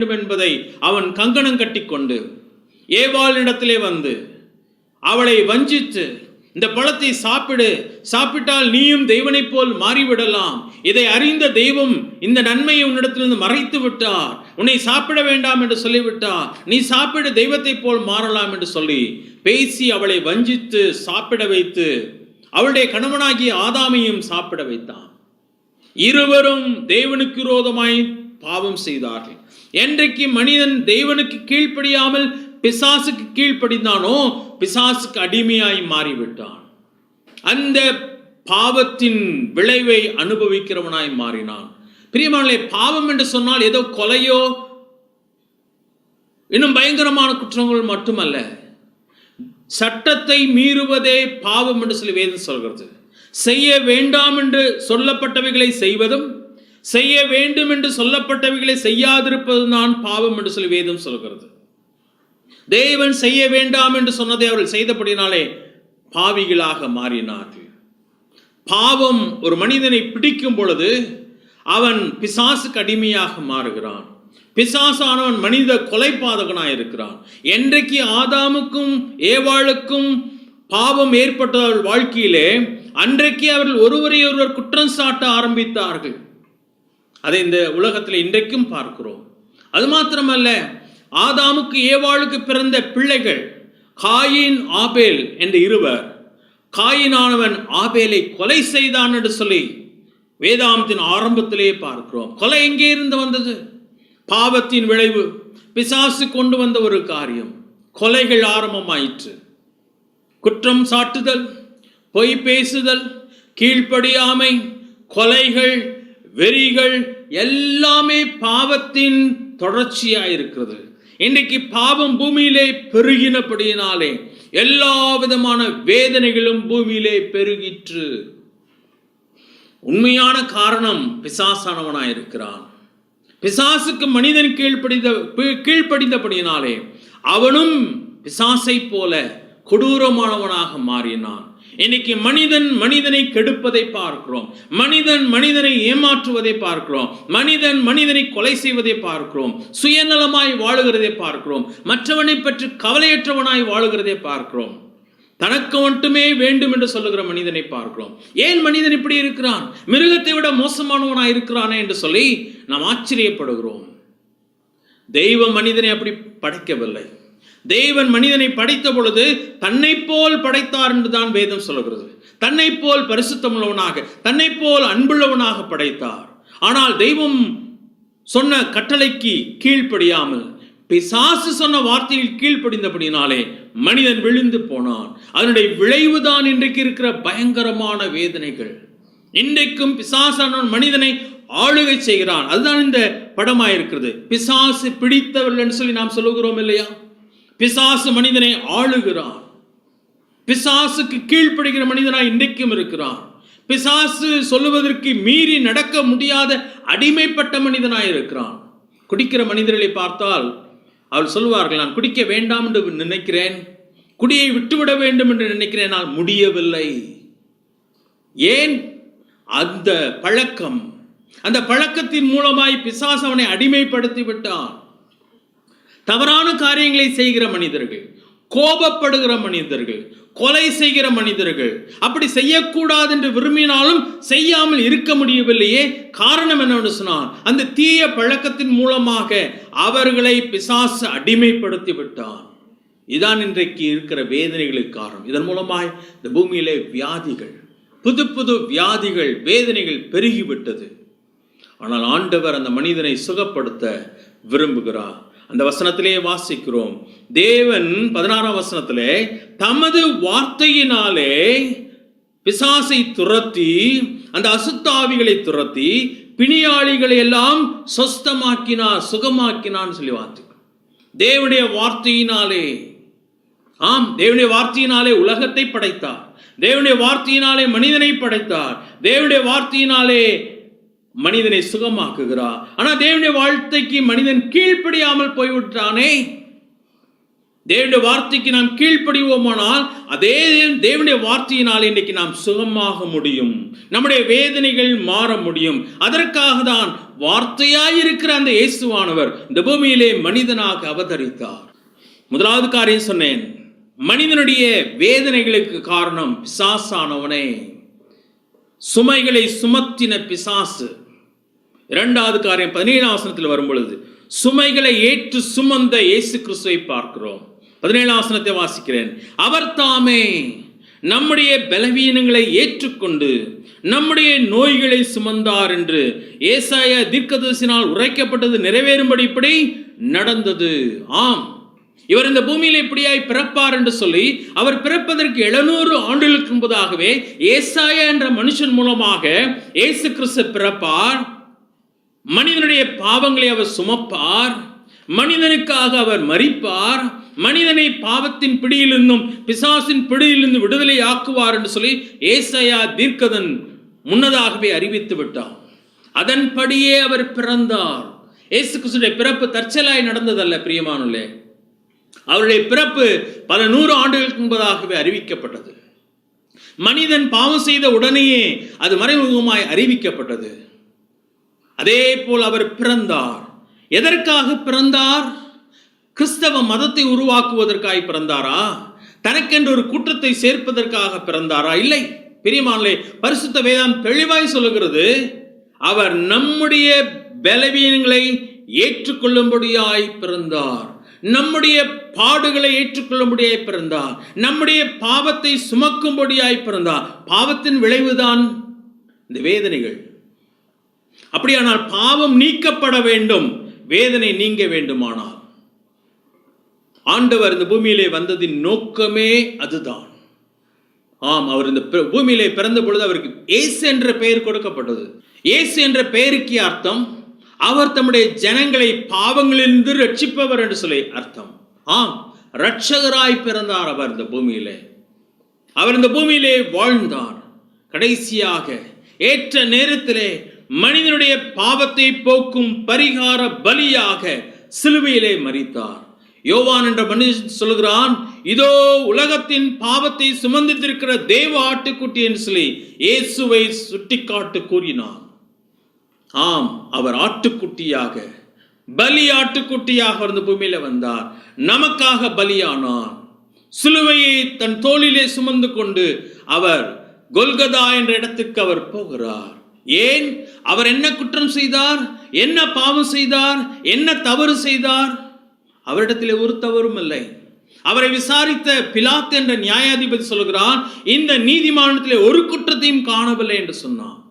வேண்டும் என்பதை அவன் கங்கணம் கட்டிக்கொண்டு ஏவாளினிடத்திலே வந்து அவளை வஞ்சித்து இந்த பழத்தை சாப்பிடு. சாப்பிட்டால் நீயும் தெய்வனைப் போல் மாறிவிடலாம். இதை அறிந்த தெய்வம் இந்த நன்மையை உன்னிடத்திலிருந்து மறைத்து விட்டார். உன்னை சாப்பிட வேண்டாம் என்று சொல்லிவிட்டார். நீ சாப்பிடு தெய்வத்தைப் போல் மாறலாம் என்று சொல்லி பேசி அவளை வஞ்சித்து சாப்பிட வைத்து அவளுடைய கணவனாகிய ஆதாமையும் சாப்பிட வைத்தான். இருவரும் தேவனுக்கு விரோதமாய் பாவம் செய்தார்கள். என்றைக்கு மனிதன் தேவனுக்கு கீழ்ப்படியாமல் பிசாசுக்கு கீழ்ப்படிந்தானோ பிசாசுக்கு அடிமையாய் மாறிவிட்டான். அந்த பாவத்தின் விளைவை அனுபவிக்கிறவனாய் மாறினான். பிரியமானே பாவம் என்று சொன்னால் ஏதோ கொலையோ இன்னும் பயங்கரமான குற்றங்கள் மட்டுமல்ல. சட்டத்தை மீறுவதே பாவம் என்று சொல்லி வேதம் சொல்கிறது. செய்ய வேண்டாம் என்று சொல்லப்பட்டவைகளை செய்வதும் செய்ய வேண்டும் என்று சொல்லப்பட்டவைகளை செய்யாதிருப்பது தான் பாவம் என்று சொல்லி வேதம் சொல்கிறது. தேவன் செய்ய வேண்டாம் என்று சொன்னதை அவர்கள் செய்தபடினாலே பாவிகளாக மாறினார்கள். பாவம் ஒரு மனிதனை பிடிக்கும் பொழுது அவன் பிசாசுக்கு அடிமையாக மாறுகிறான். பிசாசானவன் மனித கொலைபாதகனாய் இருக்கிறான். என்றைக்கு ஆதாமுக்கும் ஏவாளுக்கும் பாவம் ஏற்பட்ட வாழ்க்கையிலே அன்றைக்கு அவர்கள் ஒருவரையொருவர் குற்றம் சாட்ட ஆரம்பித்தார்கள். அதை இந்த உலகத்தில் இன்றைக்கும் பார்க்கிறோம். அது மாத்திரமல்ல ஆதாமுக்கு ஏவாளுக்கு பிறந்த பிள்ளைகள் காயின் ஆபேல் என்ற இருவர் காயினானவன் ஆபேலை கொலை செய்தான் என்று சொல்லி வேதாந்தத்தின் ஆரம்பத்திலேயே பார்க்கிறோம். கொலை எங்கே இருந்து வந்தது? பாவத்தின் விளைவு பிசாசு கொண்டு வந்த ஒரு காரியம். கொலைகள் ஆரம்பமாயிற்று. குற்றம் சாட்டுதல் பொய் பேசுதல் கீழ்ப்படியாமை கொலைகள் வெறிகள் எல்லாமே பாவத்தின் தொடர்ச்சியாக இருக்கிறது இன்றைக்கு பாவம் பூமியிலே பெருகினபடியினாலே எல்லா விதமான வேதனைகளும் பூமியிலே பெருகிற்று. உண்மையான காரணம் பிசாசானவனாயிருக்கிறான். பிசாசுக்கு மனிதன் கீழ்ப்படிந்த கீழ்ப்படிந்தபடியினாலே அவனும் பிசாசை போல கொடூரமானவனாக மாறினான். இன்னைக்கு மனிதன் மனிதனை கெடுப்பதை பார்க்கிறோம். மனிதன் மனிதனை ஏமாற்றுவதை பார்க்கிறோம். மனிதன் மனிதனை கொலை செய்வதை பார்க்கிறோம். சுயநலமாய் வாழுகிறதை பார்க்கிறோம். மற்றவனை பற்றி கவலையற்றவனாய் வாழுகிறதை பார்க்கிறோம். தனக்கு மட்டுமே வேண்டும் என்று சொல்லுகிற மனிதனை பார்க்கிறோம். ஏன் மனிதன் இப்படி இருக்கிறான்? மிருகத்தை விட மோசமானவனாய் இருக்கிறானே என்று சொல்லி நாம் ஆச்சரியப்படுகிறோம். தெய்வ மனிதனை அப்படி படைக்கவில்லை. தேவன் மனிதனை படைத்த பொழுது தன்னை போல் படைத்தார் என்று தான் வேதம் சொல்லுகிறது. தன்னை போல் பரிசுத்தமுள்ளவனாக தன்னை போல் அன்புள்ளவனாக படைத்தார். ஆனால் தெய்வம் சொன்ன கட்டளைக்கு கீழ்ப்படியாமல் பிசாசு சொன்ன வார்த்தையில் கீழ்ப்படிந்தபடினாலே மனிதன் விழுந்து போனான். அதனுடைய விளைவுதான் இன்றைக்கு இருக்கிற பயங்கரமான வேதனைகள். இன்றைக்கும் பிசாசானவன் மனிதனை ஆளுகை செய்கிறான். அதுதான் இந்த படமாயிருக்கிறது. பிசாசு பிடித்தவர்கள் சொல்லி நாம் சொல்லுகிறோம் இல்லையா? பிசாசு மனிதனை ஆளுகிறான். பிசாசுக்கு கீழ்ப்படுகிற மனிதனாய் இன்றைக்கும் இருக்கிறான். பிசாசு சொல்லுவதற்கு மீறி நடக்க முடியாத அடிமைப்பட்ட மனிதனாய் இருக்கிறான். குடிக்கிற மனிதர்களை பார்த்தால் அவர் சொல்வார்கள் நான் குடிக்க வேண்டாம் என்று நினைக்கிறேன். குடியை விட்டுவிட வேண்டும் என்று நினைக்கிறேன். நான் முடியவில்லை. ஏன்? அந்த பழக்கம். அந்த பழக்கத்தின் மூலமாய் பிசாசு அவனை அடிமைப்படுத்தி விட்டான். தவறான காரியங்களை செய்கிற மனிதர்கள் கோபப்படுகிற மனிதர்கள் கொலை செய்கிற மனிதர்கள் அப்படி செய்யக்கூடாது என்று விரும்பினாலும் செய்யாமல் இருக்க முடியவில்லையே. காரணம் என்னன்னு சொன்னால் அந்த தீய பழக்கத்தின் மூலமாக அவர்களை பிசாசு அடிமைப்படுத்தி விட்டான். இதான் இன்றைக்கு இருக்கிற வேதனைகளுக்கு காரணம். இதன் மூலமாய் இந்த பூமியிலே வியாதிகள் புது புது வியாதிகள் வேதனைகள் பெருகிவிட்டது. ஆனால் ஆண்டவர் அந்த மனிதனை சுகப்படுத்த விரும்புகிறார். அந்த வசனத்திலே வாசிக்கிறோம். தேவன் பதினாறாம் வசனத்திலே தமது வார்த்தையினாலே பிசாசை துரத்தி அந்த அசுத்தாவிகளை துரத்தி பிணியாளிகளை எல்லாம் சொஸ்தமாக்கினார் சுகமாக்கினான்னு சொல்லி வார்த்தை. தேவனுடைய வார்த்தையினாலே ஆம் தேவனுடைய வார்த்தையினாலே உலகத்தை படைத்தார். தேவனுடைய வார்த்தையினாலே மனிதனை படைத்தார். தேவனுடைய வார்த்தையினாலே மனிதனை சுகமாக்குகிறார் ஆனா தேவனுடைய வாழ்த்தைக்கு மனிதன் கீழ்ப்படியாமல் போய்விட்டானே. தேவனுடைய வார்த்தைக்கு நாம் கீழ்ப்படிவோமானால் அதே தேவனுடைய வார்த்தையினால் இன்றைக்கு நாம் சுகமாக முடியும். நம்முடைய வேதனைகள் மாற முடியும். அதற்காக தான் வார்த்தையாயிருக்கிற அந்த இயேசுவானவர் இந்த பூமியிலே மனிதனாக அவதரித்தார். முதலாவது காரியம் சொன்னேன். மனிதனுடைய வேதனைகளுக்கு காரணம் பிசாசானவனே. சுமைகளை சுமத்தின பிசாசு. இரண்டாவது காரியம் பதினேழாம் வசனத்தில் வரும் பொழுது சுமைகளை ஏற்று சுமந்த இயேசு கிறிஸ்துவை பார்க்கிறோம். பதினேழாம் வசனத்தை வாசிக்கிறேன். அவர் தாமே நம்முடைய பலவீனங்களை ஏற்றுக்கொண்டு நம்முடைய நோய்களை சுமந்தார் என்று ஏசாய தீர்க்கதரிசினால் உரைக்கப்பட்டது நிறைவேறும்படி இப்படி நடந்தது. ஆம். இவர் இந்த பூமியில் இப்படியாய் பிறப்பார் என்று சொல்லி அவர் பிறப்பதற்கு எழுநூறு ஆண்டுகளுக்கு முன்பதாகவே ஏசாய என்ற மனுஷன் மூலமாக இயேசு கிறிஸ்து பிறப்பார். மனிதனுடைய பாவங்களை அவர் சுமப்பார். மனிதனுக்காக அவர் மறிப்பார் மனிதனை பாவத்தின் பிடியிலிருந்தும் பிசாசின் பிடியிலிருந்து விடுதலை ஆக்குவார் என்று சொல்லி ஏசாயா தீர்க்கதன் முன்னதாகவே அறிவித்து விட்டார். அதன்படியே அவர் பிறந்தார். ஏசு கிறிஸ்துடைய பிறப்பு தற்செயலாய் நடந்ததல்ல பிரியமானுள்ளே அவருடைய பிறப்பு பல நூறு ஆண்டுகளுக்கு முன்பதாகவே அறிவிக்கப்பட்டது. மனிதன் பாவம் செய்த உடனேயே அது மறைமுகமாய் அறிவிக்கப்பட்டது. அதே போல் அவர் பிறந்தார். எதற்காக பிறந்தார்? கிறிஸ்தவ மதத்தை உருவாக்குவதற்காக பிறந்தாரா? தனக்கென்று ஒரு கூட்டத்தை சேர்ப்பதற்காக பிறந்தாரா? இல்லை. பெரியமானே பரிசுத்த வேதாம் தெளிவாய் சொல்லுகிறது அவர் நம்முடைய பலவீனங்களை ஏற்றுக்கொள்ளும்படியாய் பிறந்தார். நம்முடைய பாடுகளை ஏற்றுக்கொள்ளும்படியாய் பிறந்தார். நம்முடைய பாவத்தை சுமக்கும்படியாய் பிறந்தார். பாவத்தின் விளைவுதான் இந்த வேதனைகள். அப்படியானால் பாவம் நீக்கப்பட வேண்டும். வேதனை நீங்க வேண்டுமானால். ஆண்டவர் இந்த பூமியிலே வந்ததின் நோக்கமே அதுதான். ஆம் அவர் இந்த பூமியிலே பிறந்த பொழுது அவருக்கு ஏசு என்ற பெயர் கொடுக்கப்பட்டது. ஏசு என்ற பெயருக்கு அர்த்தம் அவர் தம்முடைய ஜனங்களை பாவங்களிலிருந்து ரட்சிப்பவர் என்று சொல்லி அர்த்தம். ஆம் ரட்சகராய் பிறந்தார் அவர் இந்த பூமியிலே. அவர் இந்த பூமியிலே வாழ்ந்தார். கடைசியாக ஏற்ற நேரத்திலே மனிதனுடைய பாவத்தை போக்கும் பரிகார பலியாக சிலுவையிலே மறித்தார் யோவான் என்ற மனிதன் சொல்கிறான் இதோ உலகத்தின் பாவத்தை சுமந்தித்திருக்கிற தேவ ஆட்டுக்குட்டி என்று சொல்லி இயேசுவை சுட்டிக்காட்டு கூறினான். ஆம் அவர் ஆட்டுக்குட்டியாக பலி ஆட்டுக்குட்டியாக இருந்து பூமியில வந்தார். நமக்காக பலியானார். சிலுவையை தன் தோளிலே சுமந்து கொண்டு அவர் கொல்கதா என்ற இடத்துக்கு அவர் போகிறார். ஏன்? அவர் என்ன குற்றம் செய்தார்? என்ன பாவம் செய்தார்? என்ன தவறு செய்தார்? அவரிடத்திலே ஒரு தவறும் இல்லை. அவரை விசாரித்த பிலாத் என்ற நியாயாதிபதி சொல்கிறான் இந்த நீதிமானத்திலே ஒரு குற்றத்தையும் காணவில்லை என்று சொன்னான்.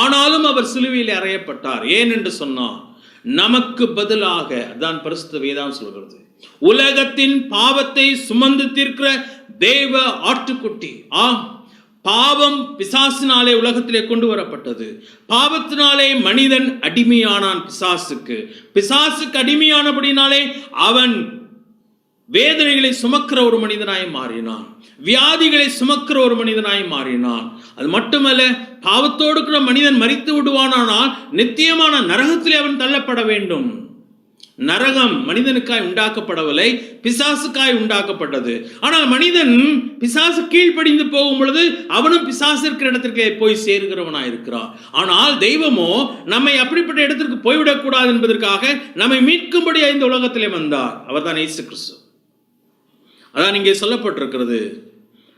ஆனாலும் அவர் சிலுவையில் அறையப்பட்டார். ஏன் என்று சொன்னார் நமக்கு பதிலாக அதான் பரிசுத்த வேதாம் சொல்கிறது உலகத்தின் பாவத்தை சுமந்து தீர்க்கிற தேவ ஆட்டுக்குட்டி ஆ பாவம் பிசாசினாலே உலகத்திலே கொண்டு வரப்பட்டது. பாவத்தினாலே மனிதன் அடிமையானான் பிசாசுக்கு. பிசாசுக்கு அடிமையானபடினாலே அவன் வேதனைகளை சுமக்கிற ஒரு மனிதனாய் மாறினான். வியாதிகளை சுமக்கிற ஒரு மனிதனாய் மாறினான். அது மட்டுமல்ல பாவத்தோடு கூட மனிதன் மறித்து விடுவானானால் நித்தியமான நரகத்திலே அவன் தள்ளப்பட வேண்டும். நரகம் மனிதனுக்காய் உண்டாக்கப்படவில்லை பிசாசுக்காய் உண்டாக்கப்பட்டது. ஆனால் மனிதன் பிசாசு கீழ்ப்படிந்து போகும் பொழுது அவனும் பிசாசு இருக்கிற இடத்திற்கு போய் சேருகிறவனாய் இருக்கிறான். ஆனால் தெய்வமோ நம்மை அப்படிப்பட்ட இடத்திற்கு போய்விடக்கூடாது என்பதற்காக நம்மை மீட்கும்படி இந்த உலகத்திலே வந்தார். அவர்தான் இயேசு கிறிஸ்து. அதான் இங்கே சொல்லப்பட்டிருக்கிறது.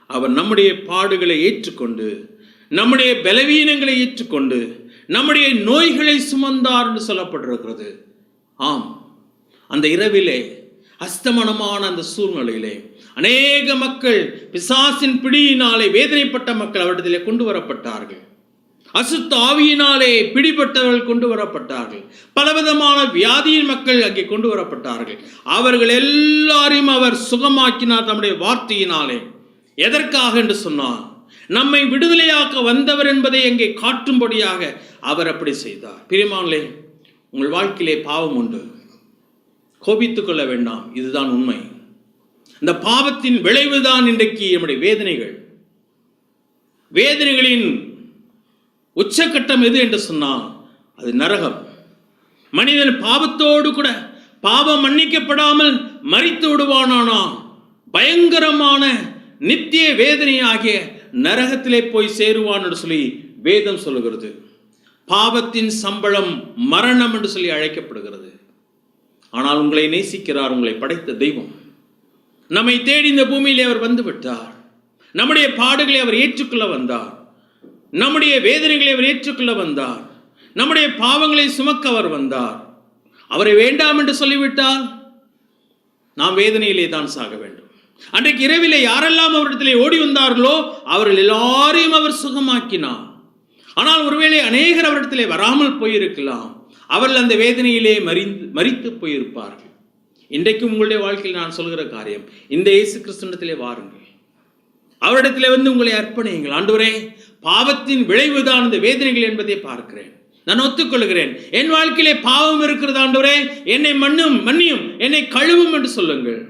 அவர் நம்முடைய பாடுகளை ஏற்றுக்கொண்டு நம்முடைய பலவீனங்களை ஏற்றுக்கொண்டு நம்முடைய நோய்களை சுமந்தார் என்று சொல்லப்பட்டிருக்கிறது. ஆம். அந்த இரவிலே அஸ்தமனமான அந்த சூழ்நிலையிலே அநேக மக்கள் பிசாசின் பிடியினாலே வேதனைப்பட்ட மக்கள் அவரிடத்திலே கொண்டு வரப்பட்டார்கள். அசுத்த ஆவியினாலே பிடிபட்டவர்கள் கொண்டு வரப்பட்டார்கள். பலவிதமான வியாதியின் மக்கள் அங்கே கொண்டு வரப்பட்டார்கள். அவர்கள் எல்லாரையும் அவர் சுகமாக்கினார் தம்முடைய வார்த்தையினாலே. எதற்காக என்று சொன்னார் நம்மை விடுதலையாக்க வந்தவர் என்பதை அங்கே காட்டும்படியாக அவர் அப்படி செய்தார். பிரிமானே உங்கள் வாழ்க்கையிலே பாவம் உண்டு. கோபித்துக் கொள்ள வேண்டாம். இதுதான் உண்மை. இந்த பாவத்தின் விளைவுதான் இன்றைக்கு நம்முடைய வேதனைகள். வேதனைகளின் உச்சக்கட்டம் எது என்று சொன்னால் அது நரகம். மனிதன் பாவத்தோடு கூட பாவம் மன்னிக்கப்படாமல் மறித்து விடுவானானா? பயங்கரமான நித்திய வேதனையாகிய நரகத்திலே போய் சேருவான் என்று சொல்லி வேதம் சொல்லுகிறது. பாவத்தின் சம்பளம் மரணம் என்று சொல்லி அழைக்கப்படுகிறது. ஆனால் உங்களை நேசிக்கிறார் உங்களை படைத்த தெய்வம். நம்மை தேடி இந்த பூமியிலே அவர் வந்து விட்டார் நம்முடைய பாடுகளை அவர் ஏற்றுக்கொள்ள வந்தார். நம்முடைய வேதனைகளை அவர் ஏற்றுக்கொள்ள வந்தார். நம்முடைய பாவங்களை சுமக்க அவர் வந்தார். அவரை வேண்டாம் என்று சொல்லிவிட்டால் நாம் வேதனையிலே தான் சாக வேண்டும். அன்றைக்கு இரவிலே யாரெல்லாம் அவரிடத்திலே ஓடி வந்தார்களோ அவர்கள் எல்லாரையும் அவர் சுகமாக்கினார். ஆனால் ஒருவேளை அநேகர் அவரிடத்திலே வராமல் போயிருக்கலாம். அவர்கள் அந்த வேதனையிலே மறிந்து மறித்து போயிருப்பார்கள். இன்றைக்கும் உங்களுடைய வாழ்க்கையில் நான் சொல்கிற காரியம் இந்த இயேசு கிறிஸ்துவத்திலே வாருங்கள். அவரிடத்திலே வந்து உங்களை அர்ப்பணியுங்கள். ஆண்டவரே பாவத்தின் விளைவுதான் இந்த வேதனைகள் என்பதை பார்க்கிறேன். நான் ஒத்துக்கொள்கிறேன். என் வாழ்க்கையிலே பாவம் இருக்கிறது ஆண்டவரே என்னை மண்ணும் மன்னியும் என்னை கழுவும் என்று சொல்லுங்கள்.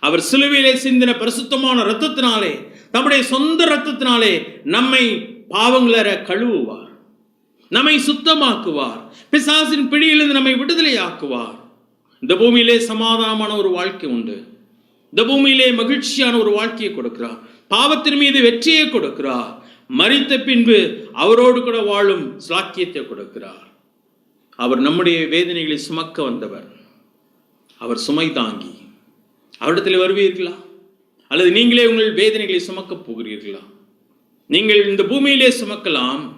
அவர் சிலுவையிலே சிந்தின பரிசுத்தமான இரத்தத்தினாலே தம்முடைய சொந்த இரத்தத்தினாலே நம்மை பாவங்களற கழுவுவார். நம்மை சுத்தமாக்குவார். பிசாசின் பிடியிலிருந்து நம்மை விடுதலை ஆக்குவார் இந்த பூமியிலே சமாதானமான ஒரு வாழ்க்கை உண்டு. இந்த பூமியிலே மகிழ்ச்சியான ஒரு வாழ்க்கையை கொடுக்கிறார். பாவத்தின் மீது வெற்றியை கொடுக்கிறார். மறித்த பின்பு அவரோடு கூட வாழும் சாக்கியத்தை கொடுக்கிறார். அவர் நம்முடைய வேதனைகளை சுமக்க வந்தவர். அவர் சுமை தாங்கி. அவரிடத்தில் வருவீர்களா? அல்லது நீங்களே உங்கள் வேதனைகளை சுமக்கப் போகிறீர்களா? நீங்கள் இந்த பூமியிலே சுமக்கலாம்.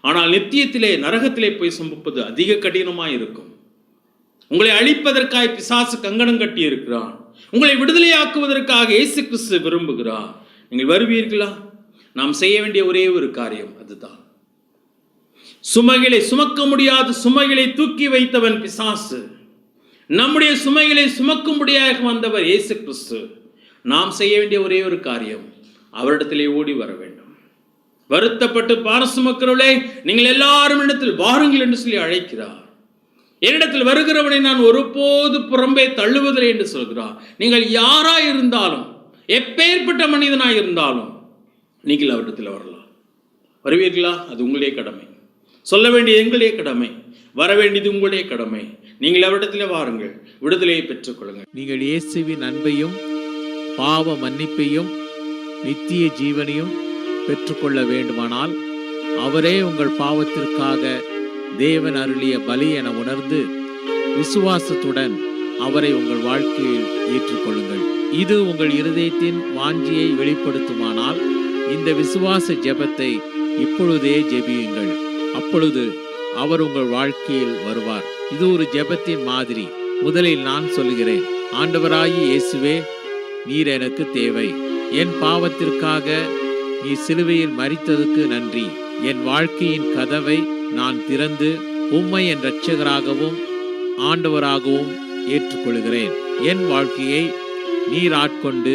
ஆனால் நித்தியத்திலே நரகத்திலே போய் சுமப்பது அதிக கடினமாக இருக்கும். உங்களை அழிப்பதற்காக பிசாசு கங்கணம் கட்டி இருக்கிறான் உங்களை விடுதலையாக்குவதற்காக இயேசு கிறிஸ்து விரும்புகிறார். நீங்கள் வருவீர்களா? நாம் செய்ய வேண்டிய ஒரே ஒரு காரியம் அதுதான். சுமைகளை சுமக்க முடியாத சுமைகளை தூக்கி வைத்தவன் பிசாசு. நம்முடைய சுமைகளை சுமக்கும்படியாக வந்தவர் இயேசு கிறிஸ்து நாம் செய்ய வேண்டிய ஒரே ஒரு காரியம் அவரிடத்திலே ஓடி வர வேண்டும். வருத்தப்பட்டு பாரசுமக்கிறவளே நீங்கள் எல்லாரும் இடத்தில் வாருங்கள் என்று சொல்லி அழைக்கிறார். என்னிடத்தில் வருகிறவனை நான் ஒருபோது புறம்பே தள்ளுவதில்லை என்று சொல்கிறார். நீங்கள் யாராய் இருந்தாலும் எப்பேற்பட்ட மனிதனாய் இருந்தாலும் நீங்கள் அவரிடத்தில் வரலாம். வருவீர்களா? அது உங்களுடைய கடமை. சொல்ல வேண்டியது எங்களுடைய கடமை. வர வேண்டியது உங்களுடைய கடமை. நீங்கள் அவரிடத்தில் வாருங்கள். விடுதலையை பெற்றுக்கொள்ளுங்கள் நீங்கள் இயேசுவின் அன்பையும் பாவ மன்னிப்பையும் நித்திய ஜீவனையும் பெற்றுக்கொள்ள வேண்டுமானால் அவரே உங்கள் பாவத்திற்காக தேவன் அருளிய பலி என உணர்ந்து விசுவாசத்துடன் அவரை உங்கள் வாழ்க்கையில் ஏற்றுக்கொள்ளுங்கள். இது உங்கள் இருதயத்தின் வாஞ்சியை வெளிப்படுத்துமானால் இந்த விசுவாச ஜெபத்தை இப்பொழுதே ஜெபியுங்கள். அப்பொழுது அவர் உங்கள் வாழ்க்கையில் வருவார். இது ஒரு ஜெபத்தின் மாதிரி. முதலில் நான் சொல்கிறேன் ஆண்டவராகி இயேசுவே நீர் எனக்கு தேவை. என் பாவத்திற்காக நீ சிலுவையில் மறித்ததுக்கு நன்றி. என் வாழ்க்கையின் கதவை நான் திறந்து உம்மை என் இரட்சகராகவும் ஆண்டவராகவும் ஏற்றுக்கொள்கிறேன். என் வாழ்க்கையை நீர் ஆட்கொண்டு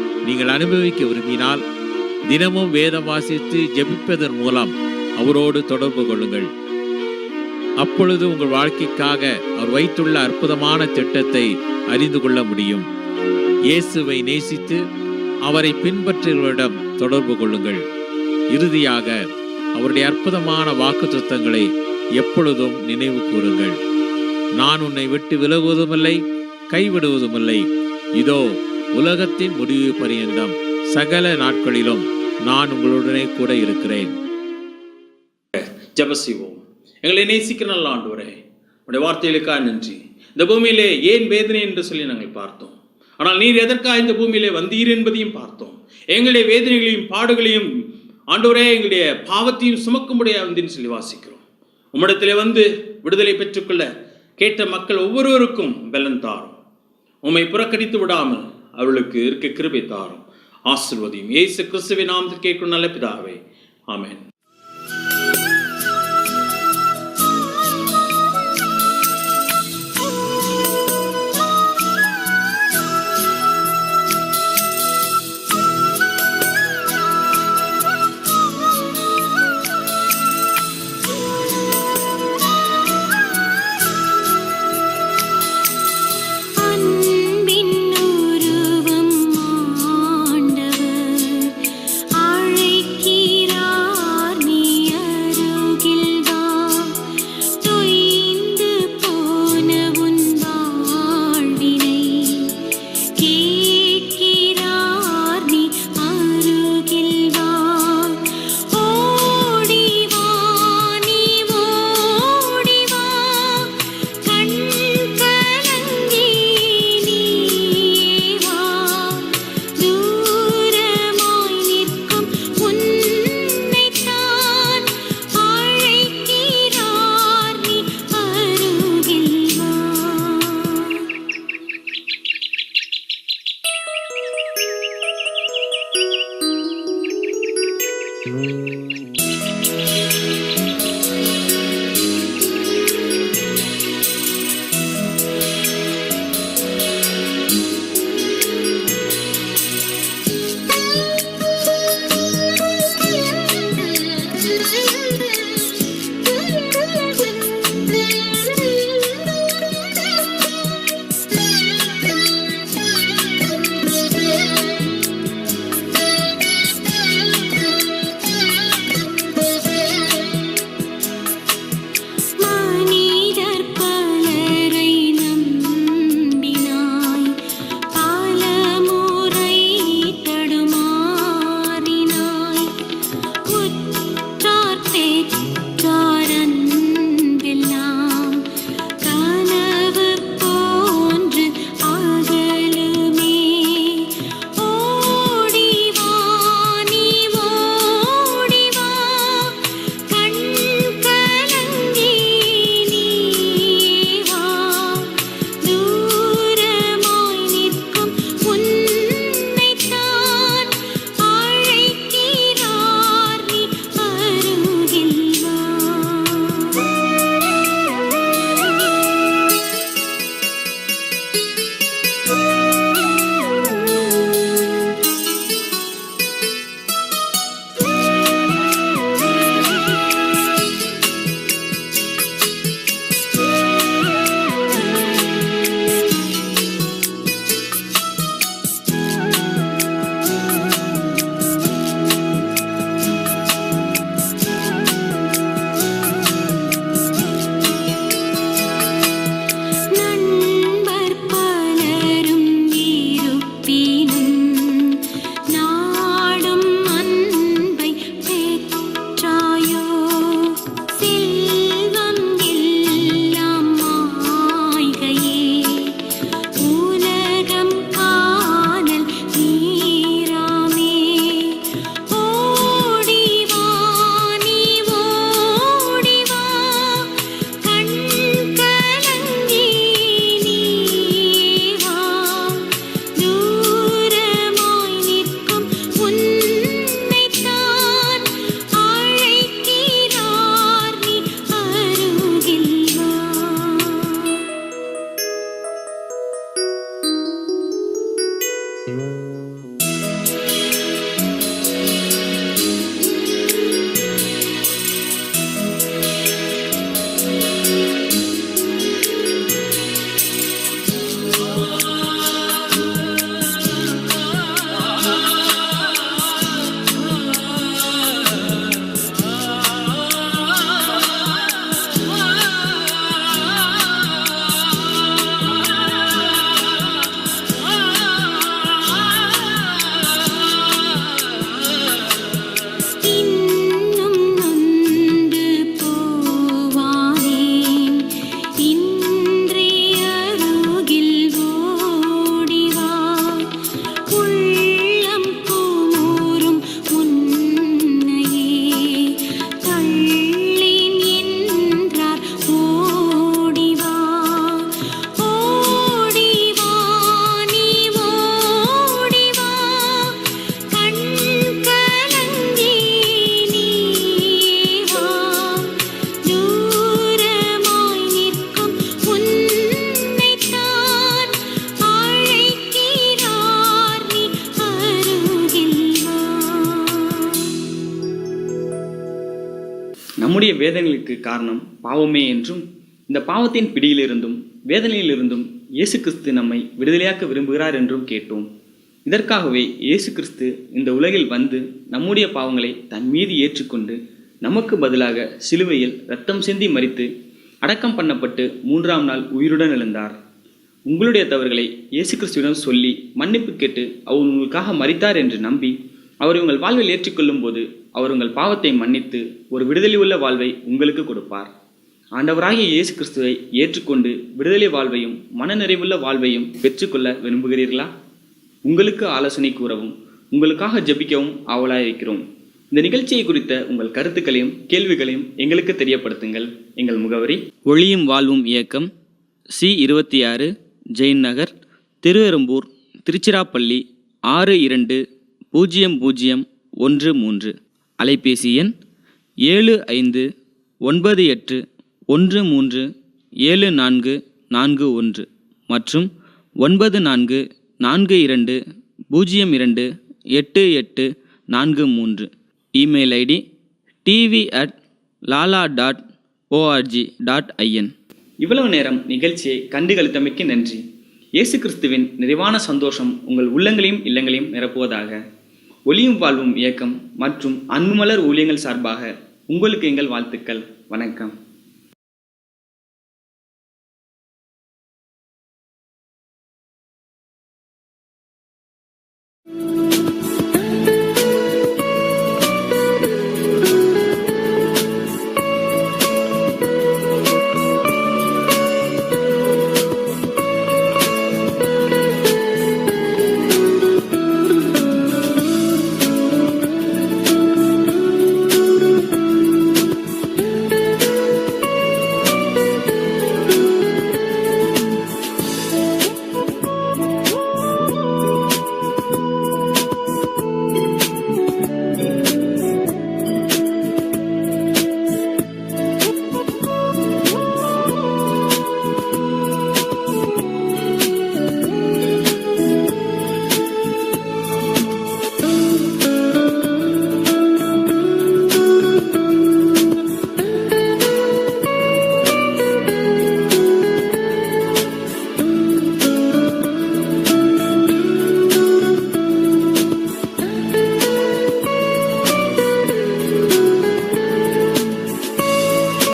நீங்கள் அனுபவிக்க விரும்பினால் தினமும் வேதம் வாசித்து ஜெபிப்பதன் மூலம் அவரோடு தொடர்பு கொள்ளுங்கள். அப்பொழுது உங்கள் வாழ்க்கைக்காக அவர் வைத்துள்ள அற்புதமான திட்டத்தை அறிந்து கொள்ள முடியும். இயேசுவை நேசித்து அவரை பின்பற்றுவரிடம் தொடர்பு கொள்ளுங்கள். இறுதியாக அவருடைய அற்புதமான வாக்கு வாக்குத்தத்தங்களை எப்பொழுதும் நினைவு கூறுங்கள். நான் உன்னை விட்டு விலகுவதுமில்லை கைவிடுவதுமில்லை. இதோ உலகத்தின் முடிவு பரியந்தம் சகல நாட்களிலும் நான் உங்களுடனே கூட இருக்கிறேன். ஜபசிவோம் எங்களை நேசிக்கிற நல்ல ஆண்டவரே உடைய வார்த்தைகளுக்காக நன்றி. இந்த பூமியிலே ஏன் வேதனை என்று சொல்லி நாங்கள் பார்த்தோம். ஆனால் நீர் எதற்காக இந்த பூமியிலே வந்தீர் என்பதையும் பார்த்தோம். எங்களுடைய வேதனைகளையும் பாடுகளையும் ஆண்டவரே எங்களுடைய பாவத்தையும் சுமக்கும்படியா வந்தீன்னு சொல்லி வாசிக்கிறோம். உம்மிடத்திலே வந்து விடுதலை பெற்றுக்கொள்ள கேட்ட மக்கள் ஒவ்வொருவருக்கும் பலன் தாரும். உம்மை புறக்கணித்து விடாமல் அவளுக்கு இருக்க கிருபை தாரும். ஆசிர்வதியும். இயேசு கிறிஸ்துவை நாம் கேட்கும் நல்ல பிதாவே. ஆமேன். நம்முடைய வேதனைகளுக்கு காரணம் பாவமே என்றும் இந்த பாவத்தின் பிடியிலிருந்தும் வேதனையிலிருந்தும் இயேசு கிறிஸ்து நம்மை விடுதலையாக்க விரும்புகிறார் என்றும் கேட்டோம். இதற்காகவே இயேசு கிறிஸ்து இந்த உலகில் வந்து நம்முடைய பாவங்களை தன் மீது ஏற்றுக்கொண்டு நமக்கு பதிலாக சிலுவையில் ரத்தம் சிந்தி மறித்து அடக்கம் பண்ணப்பட்டு மூன்றாம் நாள் உயிருடன் எழுந்தார். உங்களுடைய தவறுகளை இயேசு கிறிஸ்துவிடம் சொல்லி மன்னிப்பு கேட்டு அவர் உங்களுக்காக மறித்தார் என்று நம்பி அவர் உங்கள் வாழ்வில் ஏற்றுக்கொள்ளும் போது அவர் உங்கள் பாவத்தை மன்னித்து ஒரு விடுதலை உள்ள வாழ்வை உங்களுக்கு கொடுப்பார். ஆண்டவராகிய இயேசு கிறிஸ்துவை ஏற்றுக்கொண்டு விடுதலை வாழ்வையும் மனநிறைவுள்ள வாழ்வையும் பெற்றுக்கொள்ள விரும்புகிறீர்களா? உங்களுக்கு ஆலோசனை கூறவும் உங்களுக்காக ஜெபிக்கவும் ஆவலாயிருக்கிறோம் இந்த நிகழ்ச்சியை குறித்த உங்கள் கருத்துக்களையும் கேள்விகளையும் எங்களுக்கு தெரியப்படுத்துங்கள். எங்கள் முகவரி ஒளியும் வாழ்வும் இயக்கம் சி இருபத்தி ஆறு ஜெயின் நகர் திருவெரும்பூர் திருச்சிராப்பள்ளி ஆறு இரண்டு பூஜ்ஜியம் பூஜ்ஜியம் ஒன்று மூன்று. அலைபேசி எண் ஏழு ஐந்து ஒன்பது எட்டு ஒன்று மூன்று ஏழு நான்கு நான்கு ஒன்று மற்றும் ஒன்பது நான்கு நான்கு இரண்டு பூஜ்ஜியம் இரண்டு எட்டு எட்டு நான்கு மூன்று. Email ID TV at lala dot O R G dot I N. இவ்வளவு நேரம் நிகழ்ச்சியை கண்டுகளித்தமைக்கு நன்றி. இயேசு கிறிஸ்துவின் நிறைவான சந்தோஷம் உங்கள் உள்ளங்களையும் இல்லங்களையும் நிரப்புவதாக. ஒளியும் வாழ்வும் இயக்கம் மற்றும் அன்புமலர் ஊழியங்கள் சார்பாக உங்களுக்கு எங்கள் வாழ்த்துக்கள். வணக்கம்.